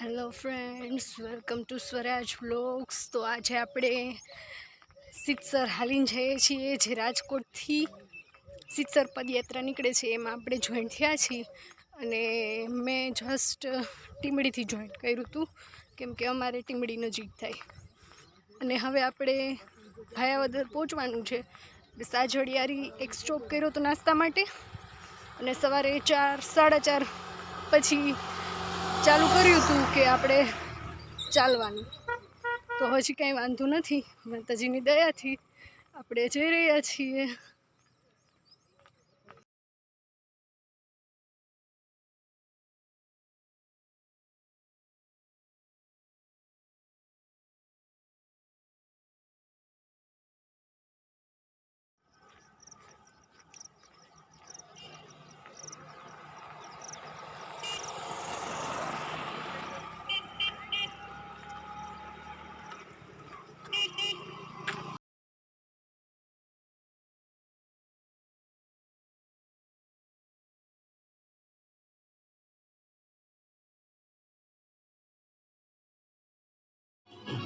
Hello friends welcome to Swaraj blogs તો આજે આપણે સિત્સર હાલીને જઈએ છીએ, જે રાજકોટથી સિત્સર પદયાત્રા નીકળે છે. એમાં આપણે જોઈન્ટ થયા છીએ અને મેં જસ્ટ ટીમડીથી જોઈન્ટ કર્યું હતું કેમ કે અમારે ટીમડી નજીક થાય. અને હવે આપણે ભાયાવદર પહોંચવાનું છે. સાજડિયારી એક સ્ટોપ કર્યો હતો નાસ્તા માટે. અને સવારે ચાર, સાડા ચાર પછી ચાલુ કર્યું હતું કે આપણે ચાલવાનું. તો હજી કાંઈ વાંધો નથી. માતાજીની દયાથી આપણે જઈ રહ્યા છીએ.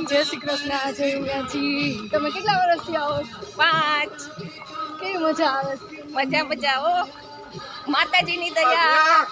જય શ્રી કૃષ્ણ જય ઉગાજી તમે કેટલા વર્ષથી આવો પાંચ. કેવી મજા આવે મજા મજા આવો માતાજીની દયા.